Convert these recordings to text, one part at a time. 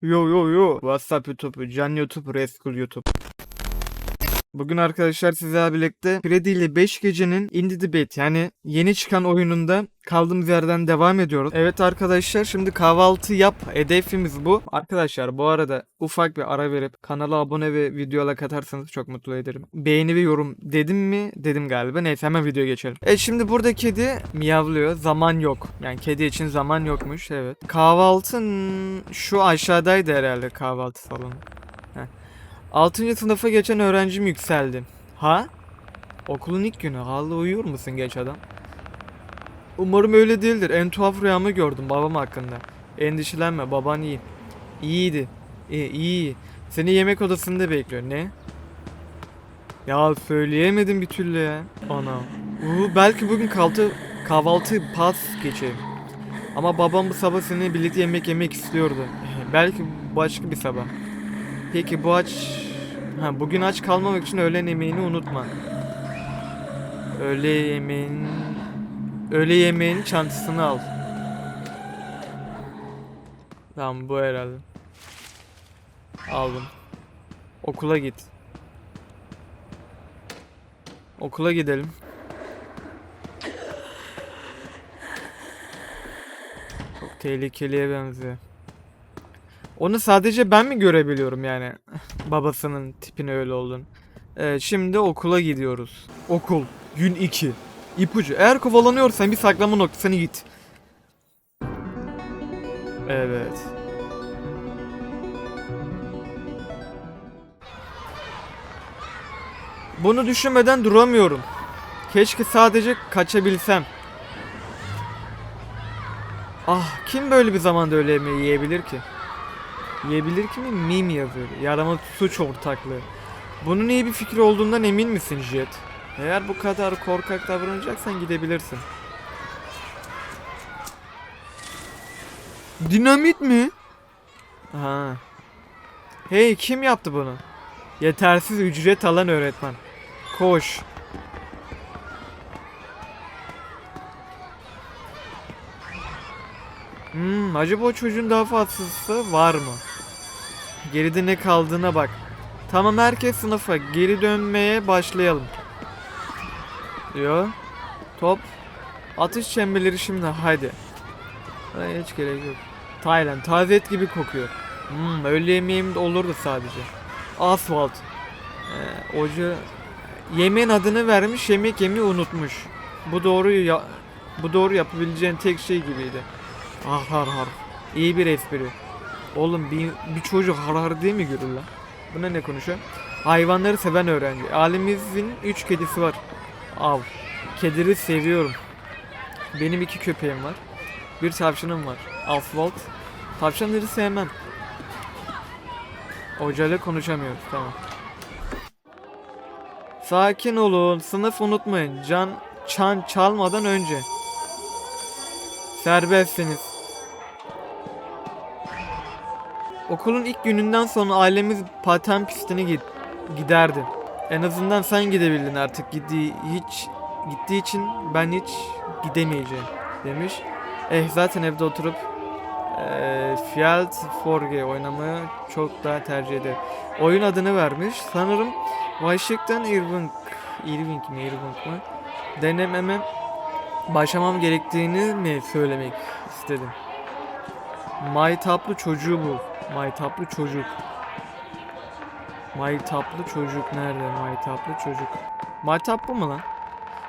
Yo yo yo. WhatsApp YouTube, Can YouTube, Rescue YouTube. Bugün arkadaşlar sizlerle birlikte Freddy ile 5 gecenin Indie Debate yani yeni çıkan oyununda kaldığımız yerden devam ediyoruz. Evet arkadaşlar şimdi kahvaltı yap hedefimiz bu. Arkadaşlar bu arada ufak bir ara verip kanala abone ve videoya like atarsanız çok mutlu ederim. Beğeni ve yorum dedim mi? Dedim galiba. Neyse hemen videoya geçelim. E şimdi burada kedi miyavlıyor. Zaman yok. Yani kedi için zaman yokmuş. Evet. Kahvaltın şu aşağıdaydı herhalde kahvaltı salonu. 6. sınıfa geçen öğrencim yükseldi. Ha? Okulun ilk günü. Hala uyuyor musun genç adam? Umarım öyle değildir. En tuhaf rüyamı gördüm babam hakkında. Endişelenme baban iyi. İyiydi. İyi, iyi. Seni yemek odasında bekliyor. Ne? Ya söyleyemedim bir türlü ya. Ana. Uu, belki bugün kahvaltı, kahvaltı pas geçeyim. Ama babam bu sabah seninle birlikte yemek yemek istiyordu. belki başka bir sabah. Peki bu aç... Ha, bugün aç kalmamak için öğlen yemeğini unutma. Öğle yemeğin... Öğle yemeğin çantasını al. Tamam bu herhalde. Aldım. Okula git. Okula gidelim. Çok tehlikeliye benziyor. Onu sadece ben mi görebiliyorum yani? Babasının tipine öyle olduğunu. Evet, şimdi okula gidiyoruz. Okul. Gün 2. İpucu. Eğer kovalanıyorsan bir saklama noktasına git. Evet. Bunu düşünmeden duramıyorum. Keşke sadece kaçabilsem. Ah kim böyle bir zamanda öyle yemeği yiyebilir ki? Yiyebilir ki mi? Mim yazıyor. Yarama suç ortaklığı. Bunun iyi bir fikir olduğundan emin misin Jet? Eğer bu kadar korkak davranacaksan gidebilirsin. Dinamit mi? Ha. Hey kim yaptı bunu? Yetersiz ücret alan öğretmen. Koş. Hmm, acaba o çocuğun daha fazlası var mı? Geride ne kaldığına bak. Tamam herkes sınıfa geri dönmeye başlayalım. Diyor. Top. Atış çemberleri şimdi haydi. Ay, hiç gerek yok. Tayland taze et gibi kokuyor. Hmm, öğle yemeğim de olurdu sadece. Asfalt. Ee, oca yemeğin adını vermiş yemek yemeği unutmuş. Bu doğru ya bu doğru yapabileceğin tek şey gibiydi. Ah har har. İyi bir espri. Oğlum bir, bir çocuk har har diye mi görür lan? Buna ne konuşuyor? Hayvanları seven öğrenci. Ailemizin 3 kedisi var. Av. Kedileri seviyorum. Benim iki köpeğim var. Bir tavşanım var. Asfalt. Tavşanları sevmem. Hocayla konuşamıyoruz. Tamam. Sakin olun. Sınıf unutmayın. Can çan çalmadan önce. Serbestsiniz. Okulun ilk gününden sonra ailemiz paten pistine git giderdi. En azından sen gidebildin artık gittiği hiç gittiği için ben hiç gidemeyeceğim demiş. Eh zaten evde oturup eee Fiat Forge oynamayı çok daha tercih eder. Oyun adını vermiş. Sanırım Washington Irving Irving mi Irving mi? Denememe başlamam gerektiğini mi söylemek istedim. Maytaplı çocuğu bul. Maytaplı çocuk. Maytaplı çocuk nerede? Maytaplı çocuk. Maytap bu mu lan?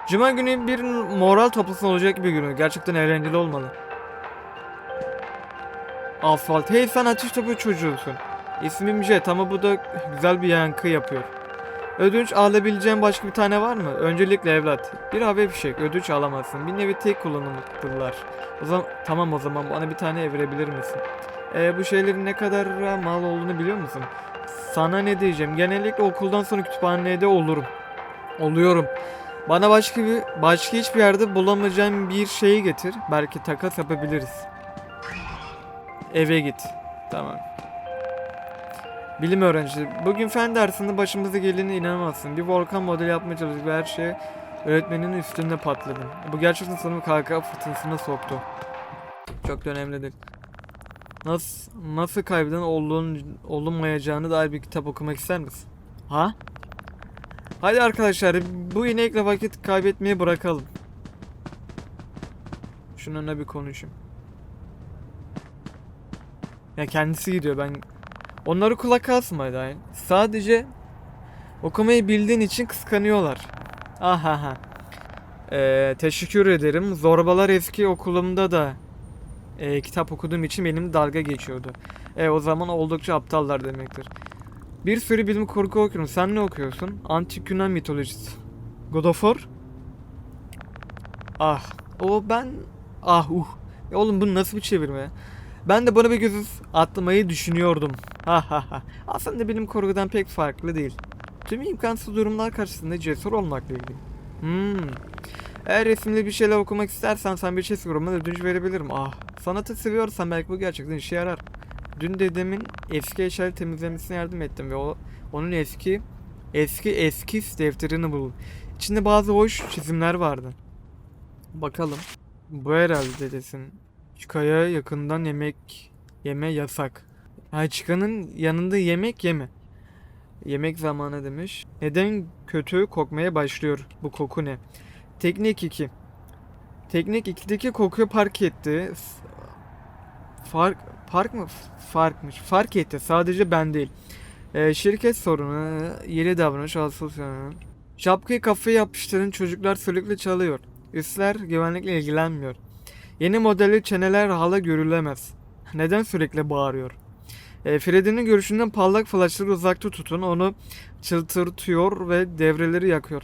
Cuma günü bir moral toplasın olacak bir günü. Gerçekten eğlenceli olmalı. Asfalt. Hey sen ateş topu çocuğusun. İsmim Jet ama bu da güzel bir yankı yapıyor. Ödünç alabileceğin başka bir tane var mı? Öncelikle evlat. Bir havai fişek. Ödünç alamazsın. Bir nevi tek kullanımlıdırlar. O zaman tamam o zaman bana bir tane evirebilir misin? Ee, bu şeylerin ne kadar mal olduğunu biliyor musun? Sana ne diyeceğim? Genellikle okuldan sonra kütüphanede olurum. Oluyorum. Bana başka bir başka hiçbir yerde bulamayacağım bir şeyi getir. Belki takas yapabiliriz. Eve git. Tamam. Bilim öğrencisi. Bugün fen dersinde başımıza gelene inanamazsın. Bir volkan modeli yapmaya çalıştık ve her şey öğretmenin üstünde patladı. Bu gerçekten sınıfı KK fırtınasına soktu. Çok da önemli değil. Nasıl nasıl kaybeden olduğun, olunmayacağını dair bir kitap okumak ister misin? Ha? Hadi arkadaşlar bu inekle vakit kaybetmeyi bırakalım. Şununla bir konuşayım. Ya kendisi gidiyor ben onları kulak asma. Sadece okumayı bildiğin için kıskanıyorlar. Ahaha. Ee, teşekkür ederim. Zorbalar eski okulumda da e, kitap okuduğum için benim dalga geçiyordu. E, o zaman oldukça aptallar demektir. Bir sürü bilim kurgu okuyorum. Sen ne okuyorsun? Antik Yunan mitolojisi. God of War? Ah. O ben... Ah uh. Ya oğlum bu nasıl bir çevirme? Ben de buna bir göz atlamayı düşünüyordum. Ha ha ha. Aslında bilim kurgudan pek farklı değil. Tüm imkansız durumlar karşısında cesur olmakla ilgili. Hmm. Eğer resimli bir şeyler okumak istersen sen bir şey soruma ödünç verebilirim. Ah. Sanatı seviyorsan belki bu gerçekten işe yarar. Dün dedemin eski eşyaları temizlemesine yardım ettim ve o onun eski eski eskiz defterini buldum. İçinde bazı hoş çizimler vardı. Bakalım. Bu herhalde dedesin. Çıkaya yakından yemek yeme yasak. Ha çıkanın yanında yemek yeme. Yemek zamanı demiş. Neden kötü kokmaya başlıyor? Bu koku ne? Teknik 2. Teknik 2'deki kokuyu fark etti. Fark fark mı? Farkmış. Fark etti. Sadece ben değil. Ee, şirket sorunu, yeni davranış, sorunu. Şapkayı kafaya yapıştırın çocuklar sürekli çalıyor. Üstler güvenlikle ilgilenmiyor. Yeni modeli çeneler hala görülemez. Neden sürekli bağırıyor? E, Freddy'nin görüşünden parlak flaşları uzakta tutun. Onu çıldırtıyor ve devreleri yakıyor.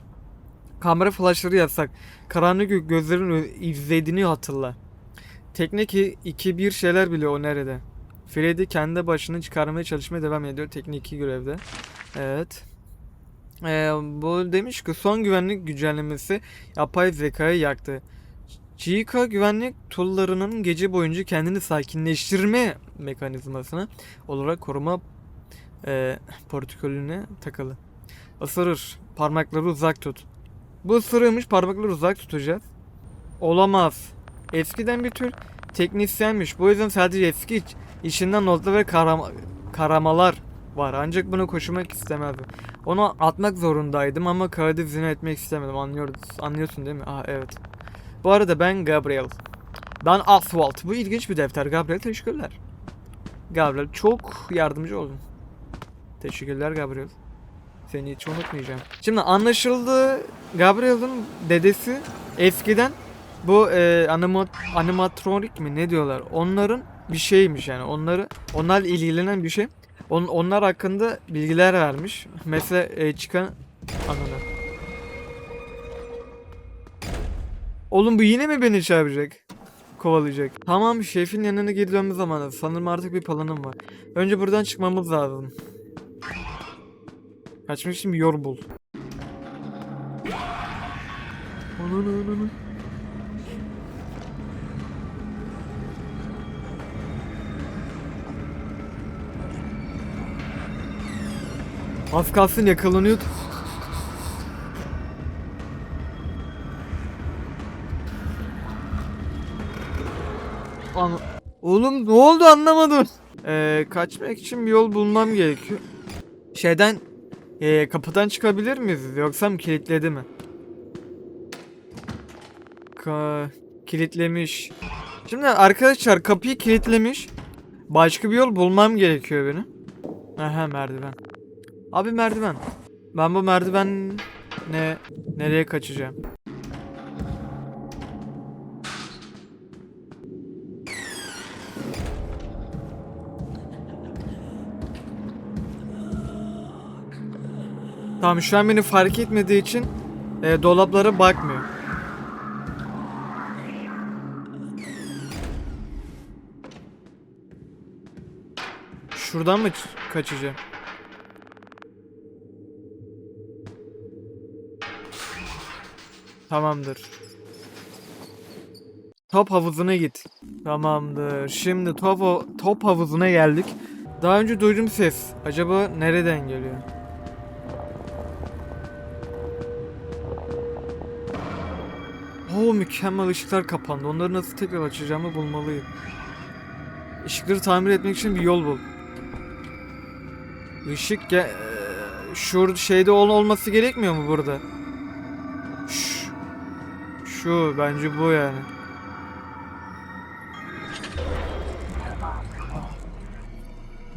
Kamera flaşları yasak. Karanlık gö- gözlerin izlediğini hatırla. Teknik 2 bir şeyler biliyor o nerede. Freddy kendi başını çıkarmaya çalışmaya devam ediyor. Teknik 2 görevde. Evet. Ee, bu demiş ki son güvenlik güncellemesi yapay zekayı yaktı. Chica güvenlik tool'larının gece boyunca kendini sakinleştirme mekanizmasını olarak koruma e, protokolüne takılı. Isırır. Parmakları uzak tut. Bu ısırıyormuş parmakları uzak tutacağız. Olamaz. Eskiden bir tür teknisyenmiş. Bu yüzden sadece eski iç- içinden notlar ve karama, karamalar var. Ancak bunu koşmak istemezdim. Onu atmak zorundaydım ama kağıdı zina etmek istemedim. Anlıyoruz. Anlıyorsun değil mi? Ah evet. Bu arada ben Gabriel. Ben Asphalt. Bu ilginç bir defter. Gabriel teşekkürler. Gabriel çok yardımcı oldun. Teşekkürler Gabriel. Seni hiç unutmayacağım. Şimdi anlaşıldı Gabriel'ın dedesi eskiden bu e, anima, animatronik mi ne diyorlar? Onların bir şeymiş yani. Onları onlarla ilgilenen bir şey. On, onlar hakkında bilgiler vermiş. Mesela e, çıkan ananı. Oğlum bu yine mi beni çağıracak? Kovalayacak. Tamam şefin yanına geri dönme zamanı. Sanırım artık bir planım var. Önce buradan çıkmamız lazım. Kaçmak için bir yol bul. Ananı ananı. Az kalsın yakalanıyordu. Ana- Oğlum ne oldu anlamadım. Ee, kaçmak için bir yol bulmam gerekiyor. Şeyden ee, kapıdan çıkabilir miyiz yoksa mı kilitledi mi? Ka kilitlemiş. Şimdi arkadaşlar kapıyı kilitlemiş. Başka bir yol bulmam gerekiyor benim. Aha merdiven. Abi merdiven. Ben bu merdiven ne nereye kaçacağım? Tamam şu an beni fark etmediği için e, dolaplara bakmıyor. Şuradan mı kaçacağım? Tamamdır. Top havuzuna git. Tamamdır. Şimdi top, top havuzuna geldik. Daha önce duydum ses. Acaba nereden geliyor? Oo mükemmel ışıklar kapandı. Onları nasıl tekrar açacağımı bulmalıyım. Işıkları tamir etmek için bir yol bul. Işık ge- şu şeyde ol olması gerekmiyor mu burada? Şş. Şu bence bu yani.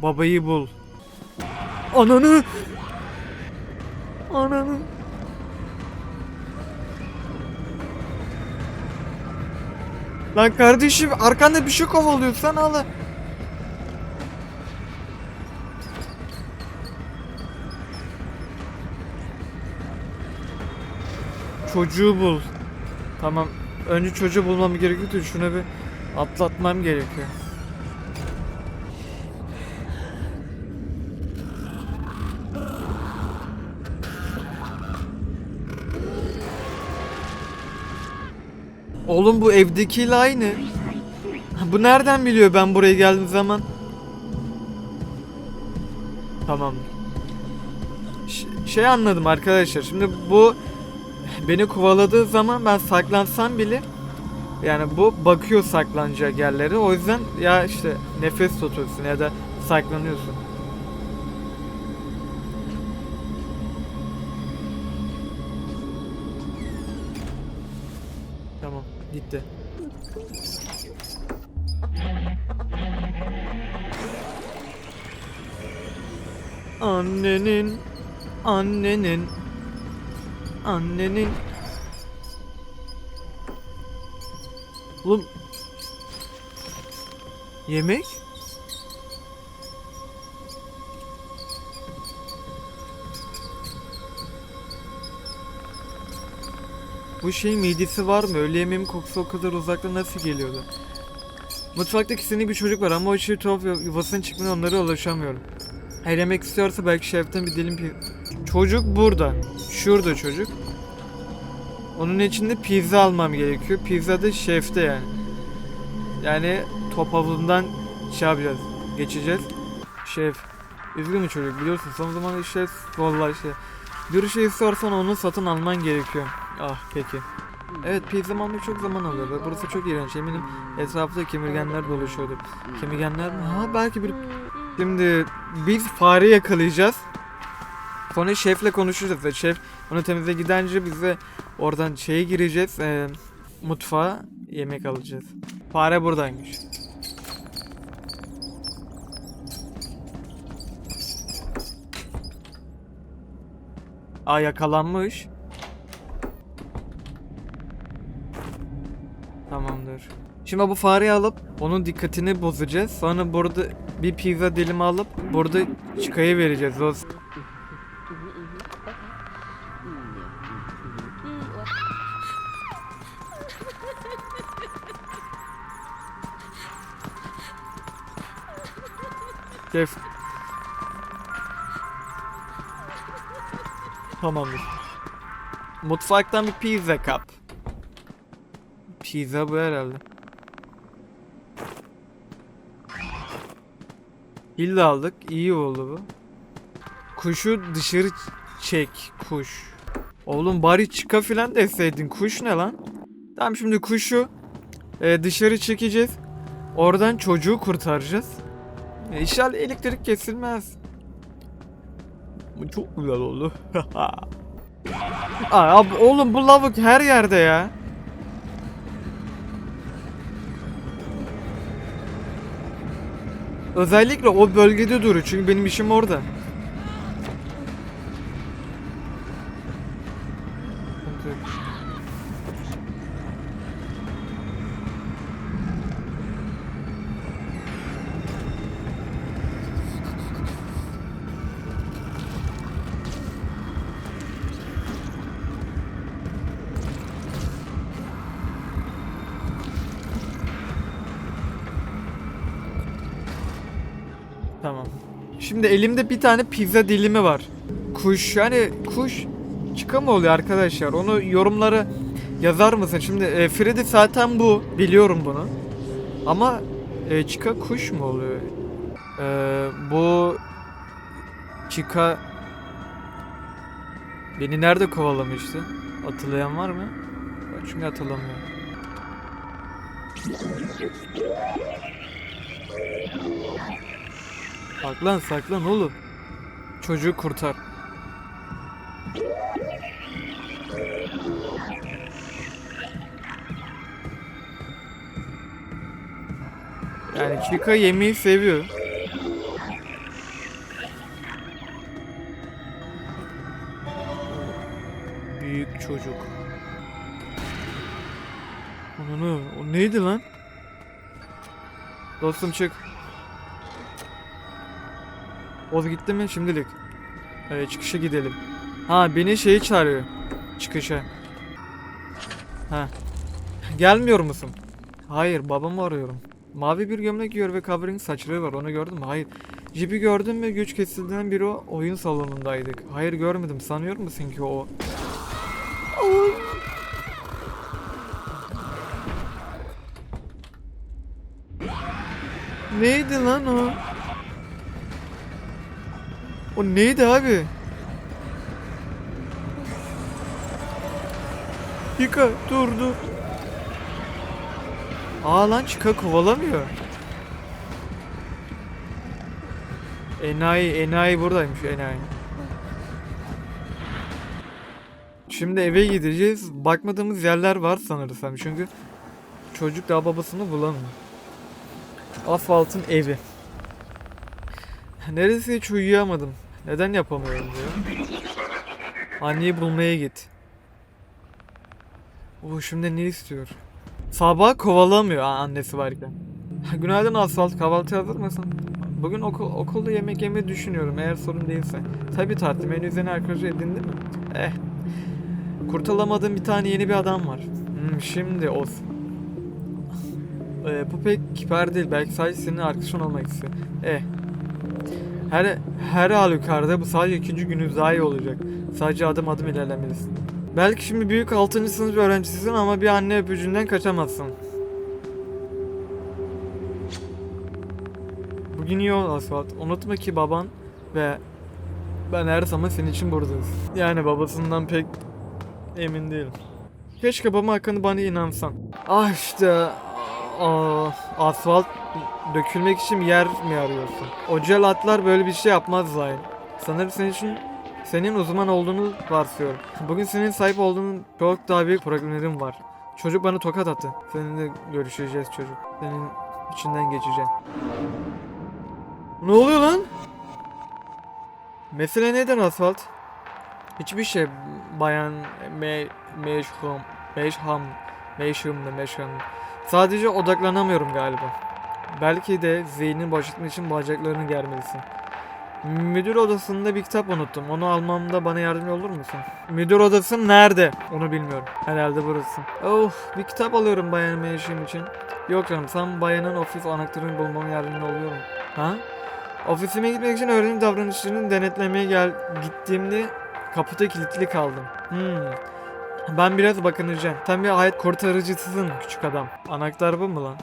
Babayı bul. Ananı. Ananı. Lan kardeşim arkanda bir şey kovalıyor sen al. Çocuğu bul. Tamam. Önce çocuğu bulmam gerekiyor da şuna bir atlatmam gerekiyor. Oğlum bu evdekiyle aynı. Bu nereden biliyor ben buraya geldiğim zaman? Tamam. Ş- şey anladım arkadaşlar. Şimdi bu beni kovaladığı zaman ben saklansam bile yani bu bakıyor saklanacak yerlere. O yüzden ya işte nefes tutuyorsun ya da saklanıyorsun. Gitti. Annenin annenin annenin Oğlum Yemek? Bu şeyin midesi var mı? Öğle yemeğimin kokusu o kadar uzakta nasıl geliyordu? Mutfakta kesinlikle bir çocuk var ama o şey tuhaf yuvasının çıkmıyor onlara ulaşamıyorum. Eğer yemek istiyorsa belki şeften bir dilim pi... Çocuk burada. Şurada çocuk. Onun içinde pizza almam gerekiyor. Pizza da şefte yani. Yani top havuzundan şey yapacağız. Geçeceğiz. Şef. Üzgün mü çocuk biliyorsun son zaman işte vallahi işte. Bir şey istiyorsan onu satın alman gerekiyor. Ah peki. Evet pizza almak çok zaman alıyor ve burası çok iğrenç. Eminim etrafta kemirgenler dolaşıyordur. Kemirgenler mi? Ha belki bir... Şimdi biz fare yakalayacağız. Sonra şefle konuşacağız ve şef onu temizle gidince biz de oradan şeye gireceğiz. E, mutfağa yemek alacağız. Fare buradaymış. Aa yakalanmış. Şimdi bu fareyi alıp onun dikkatini bozacağız. Sonra burada bir pizza dilimi alıp burada çıkayı vereceğiz. O Şef. Tamamdır. Mutfaktan bir pizza kap. Pizza bu herhalde. De aldık. İyi oldu bu. Kuşu dışarı çek. Kuş. Oğlum bari çıka filan deseydin. Kuş ne lan? Tamam şimdi kuşu e, dışarı çekeceğiz. Oradan çocuğu kurtaracağız. E, İnşallah elektrik kesilmez. Bu çok güzel oldu. Aa, oğlum bu lavuk her yerde ya. Özellikle o bölgede duruyor çünkü benim işim orada. Şimdi elimde bir tane pizza dilimi var. Kuş yani kuş çıka mı oluyor arkadaşlar? Onu yorumlara yazar mısın? Şimdi e, Freddy zaten bu. Biliyorum bunu. Ama e, çıka kuş mu oluyor? E, bu çıka beni nerede kovalamıştı? Hatırlayan var mı? Ben çünkü hatırlamıyorum. Saklan saklan oğlum. Çocuğu kurtar. Yani Chica yemeği seviyor. Büyük çocuk. Onu o neydi lan? Dostum çık. Oz gitti mi şimdilik? Evet çıkışa gidelim. Ha beni şeyi çağırıyor. Çıkışa. Ha. Gelmiyor musun? Hayır babamı arıyorum. Mavi bir gömlek giyiyor ve covering saçları var onu gördün mü? Hayır. Jipi gördün mü? Güç kesildiğinden beri o oyun salonundaydık. Hayır görmedim. Sanıyor musun ki o? Neydi lan o? O neydi abi? Chica dur dur. Aa lan Chica kovalamıyor. Enayi, enayi buradaymış enayi. Şimdi eve gideceğiz. Bakmadığımız yerler var sanırsam çünkü çocuk daha babasını bulamıyor. Asfaltın evi. Neresi hiç uyuyamadım. Neden yapamıyorum diyor. Anneyi bulmaya git. O şimdi ne istiyor? Sabah kovalamıyor annesi varken. Günaydın asfalt kahvaltı hazır mısın? Bugün okul, okulda yemek yemeyi düşünüyorum eğer sorun değilse. Tabi tatlım en üzerine arkadaşı edindi mi? Eh. Kurtulamadığım bir tane yeni bir adam var. Hmm, şimdi o. Ee, bu pek kibar değil. Belki sadece senin arkadaşın olmak istiyor. Eh. Her, her halükarda bu sadece ikinci günü daha iyi olacak. Sadece adım adım ilerlemelisin. Belki şimdi büyük 6. sınıf öğrencisisin ama bir anne öpücüğünden kaçamazsın. Bugün iyi ol Asfalt. Unutma ki baban ve ben her zaman senin için buradayız. Yani babasından pek emin değilim. Keşke babam hakkında bana inansan. Ah işte aa, asfalt dökülmek için yer mi arıyorsun? O celatlar böyle bir şey yapmaz zaten. Sanırım senin için senin uzman olduğunu varsıyorum. Bugün senin sahip olduğun çok daha büyük problemlerim var. Çocuk bana tokat attı. Seninle görüşeceğiz çocuk. Senin içinden geçeceğim. Ne oluyor lan? Mesele neden asfalt? Hiçbir şey bayan me meşhum meşham meşhumlu meşhum. Sadece odaklanamıyorum galiba. Belki de zihnin boşaltmak için bacaklarını germelisin. Müdür odasında bir kitap unuttum. Onu almamda bana yardımcı olur musun? Müdür odası nerede? Onu bilmiyorum. Herhalde burası. Oh, bir kitap alıyorum bayan meşhum için. Yok canım, sen bayanın ofis anahtarını bulmama yardımcı oluyor mu? Ha? Ofisime gitmek için öğrenci davranışlarını denetlemeye gel gittiğimde kapıda kilitli kaldım. Hmm. Ben biraz bakınacağım. Sen bir hayat kurtarıcısısın küçük adam. Anahtar bu mu lan?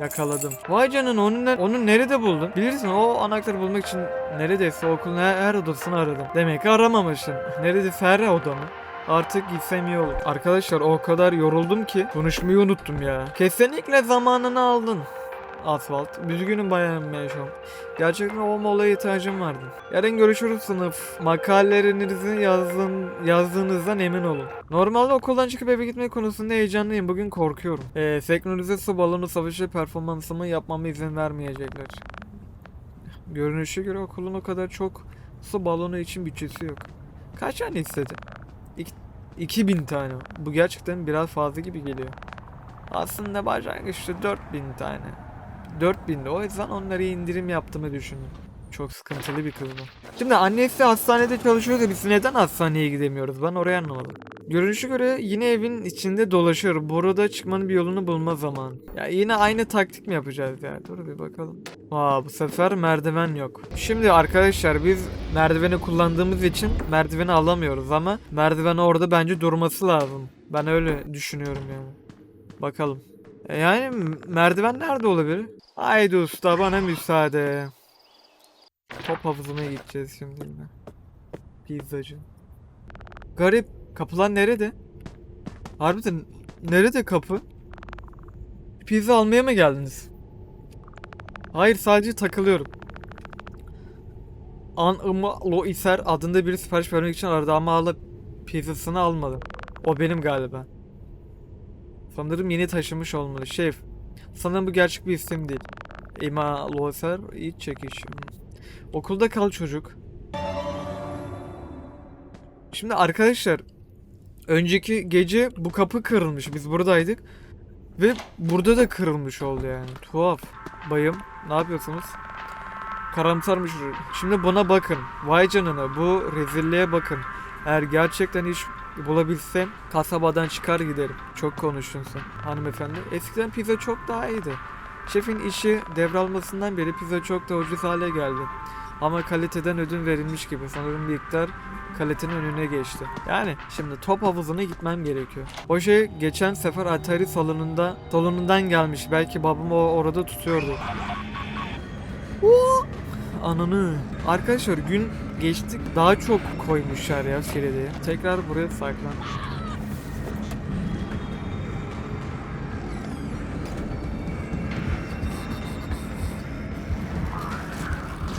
Yakaladım. Vay canına onu, ne- onu nerede buldun? Bilirsin o anahtarı bulmak için neredeyse okulun her, her odasını aradım. Demek ki aramamışım. Neredeyse her odamı. Artık gitsem iyi olur. Arkadaşlar o kadar yoruldum ki konuşmayı unuttum ya. Kesinlikle zamanını aldın. Asfalt. Üzgünüm bayan Meşhum. Gerçekten o molaya ihtiyacım vardı. Yarın görüşürüz sınıf. Makalelerinizi yazdığın, yazdığınızdan emin olun. Normalde okuldan çıkıp eve gitme konusunda heyecanlıyım. Bugün korkuyorum. Ee, senkronize su balonu savaşı performansımı yapmama izin vermeyecekler. Görünüşe göre okulun o kadar çok su balonu için bütçesi yok. Kaç tane istedi? İki, 2000 tane. Bu gerçekten biraz fazla gibi geliyor. Aslında başlangıçta 4000 tane. 4000'de o yüzden onlara indirim yaptığımı düşündüm. Çok sıkıntılı bir kız bu. Şimdi annesi hastanede çalışıyor da biz neden hastaneye gidemiyoruz? Ben orayı anlamadım. Görünüşe göre yine evin içinde dolaşıyor. Burada çıkmanın bir yolunu bulma zaman. Ya yine aynı taktik mi yapacağız ya? Dur bir bakalım. Aa bu sefer merdiven yok. Şimdi arkadaşlar biz merdiveni kullandığımız için merdiveni alamıyoruz ama merdiven orada bence durması lazım. Ben öyle düşünüyorum yani. Bakalım. E yani merdiven nerede olabilir? Haydi usta bana müsaade. Top havuzuna gideceğiz şimdi yine. Pizzacı. Garip. Kapılar nerede? Harbiden nerede kapı? Pizza almaya mı geldiniz? Hayır sadece takılıyorum. An Ima Lo İser adında bir sipariş vermek için aradı ama hala pizzasını almadım. O benim galiba. Sanırım yeni taşımış olmalı. Şef. Sanırım bu gerçek bir isim değil. Ima Lo İser iç çekiş. Okulda kal çocuk. Şimdi arkadaşlar önceki gece bu kapı kırılmış. Biz buradaydık. Ve burada da kırılmış oldu yani. Tuhaf. Bayım ne yapıyorsunuz? Karamsarmış. Şimdi buna bakın. Vay canına bu rezilliğe bakın. Eğer gerçekten iş bulabilsem kasabadan çıkar giderim. Çok konuştun sen hanımefendi. Eskiden pizza çok daha iyiydi. Şefin işi devralmasından beri pizza çok da ucuz hale geldi. Ama kaliteden ödün verilmiş gibi. Sanırım miktar kalitenin önüne geçti. Yani şimdi top havuzuna gitmem gerekiyor. O geçen sefer Atari salonunda salonundan gelmiş. Belki babam o orada tutuyordu. Oo! Ananı. Arkadaşlar gün geçtik daha çok koymuşlar ya Feride'ye. Tekrar buraya saklan.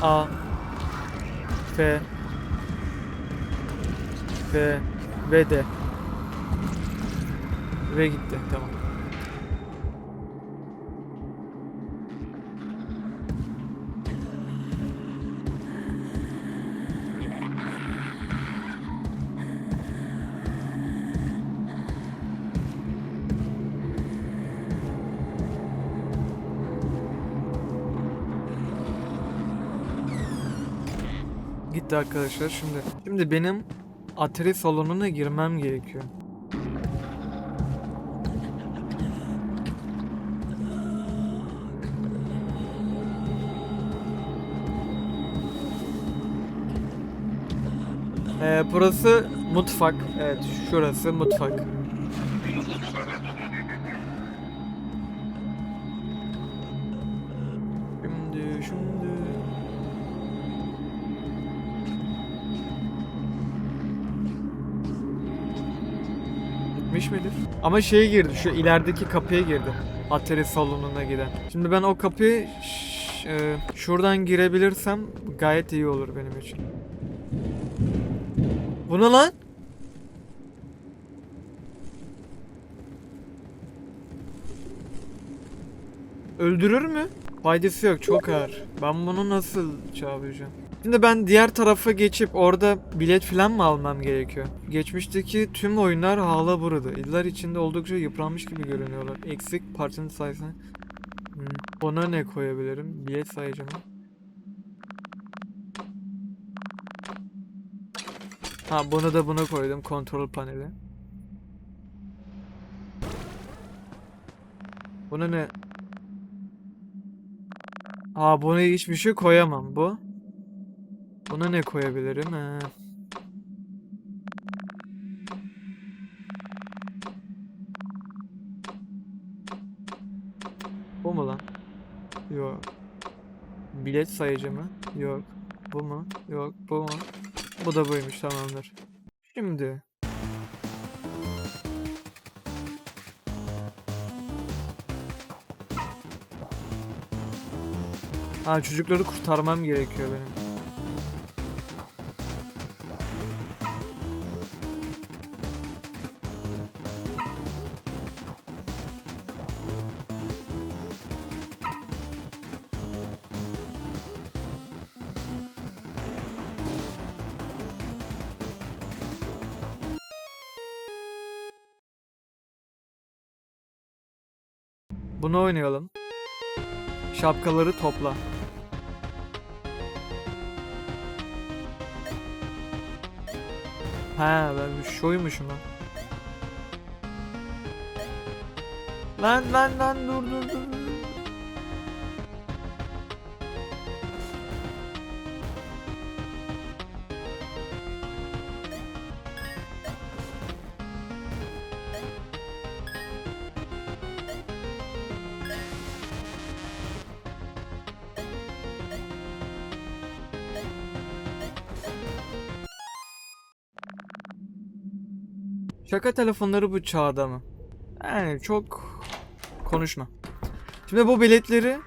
A F F ve D ve gitti tamam. Gitti arkadaşlar şimdi. Şimdi benim Atari salonuna girmem gerekiyor. Ee, burası mutfak. Evet, şurası mutfak. Şimdi, şimdi. Gitmiş midir? Ama şeye girdi, şu ilerideki kapıya girdi. Atari salonuna giden. Şimdi ben o kapıyı e, şuradan girebilirsem gayet iyi olur benim için. Bu ne lan? Öldürür mü? Faydası yok çok ağır. Ben bunu nasıl çağıracağım? Şimdi ben diğer tarafa geçip orada bilet falan mı almam gerekiyor? Geçmişteki tüm oyunlar hala burada. Yıllar içinde oldukça yıpranmış gibi görünüyorlar. Eksik parçanın sayısını... Hmm. Ona ne koyabilirim? Bilet sayacağım. Ha bunu da buna koydum. Kontrol paneli. Buna ne? Aa buna hiçbir şey koyamam bu. Buna ne koyabilirim? He. Bu mu lan? Yok. Bilet sayıcı mı? Yok. Bu mu? Yok. Bu mu? Bu da buymuş tamamdır. Şimdi. Ha çocukları kurtarmam gerekiyor benim. Bunu oynayalım. Şapkaları topla. Ha ben şoymuşum lan. Lan lan lan dur dur dur. Şaka telefonları bu çağda mı? Yani çok konuşma. Şimdi bu biletleri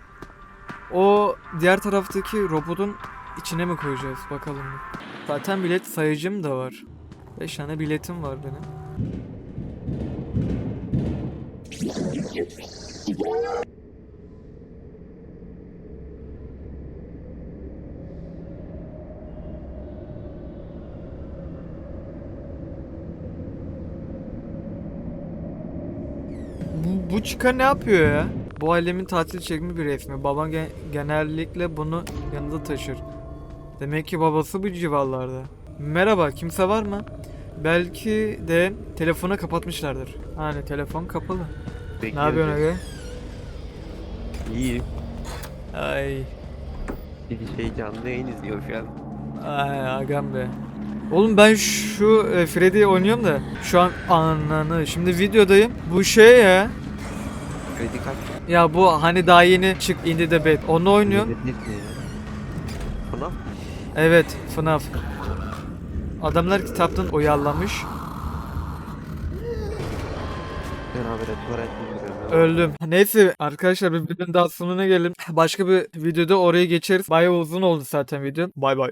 o diğer taraftaki robotun içine mi koyacağız bakalım. Zaten bilet sayıcım da var. 5 tane biletim var benim. Bu, çıkan ne yapıyor ya? Bu alemin tatil çekimi bir resmi. Baban gen- genellikle bunu yanında taşır. Demek ki babası bu civarlarda. Merhaba, kimse var mı? Belki de telefonu kapatmışlardır. Hani telefon kapalı. Ne yapıyorsun aga? İyi. Ay, Bir şey canlı yayın izliyor şu an. ay agam be. Oğlum ben şu e, Freddy'yi oynuyorum da şu an ananı. Şimdi videodayım. Bu şey ya. Kredi kaç? Ya bu hani daha yeni çık indi de bed. Onu oynuyorum. Ne? FNAF mı? Evet, FNAF. Adamlar kitaptan uyarlamış. Ben habire tuvalet bilmiyorum. Öldüm. Neyse arkadaşlar bir videonun daha sonuna gelelim. Başka bir videoda oraya geçeriz. Bayağı uzun oldu zaten video. Bay bay.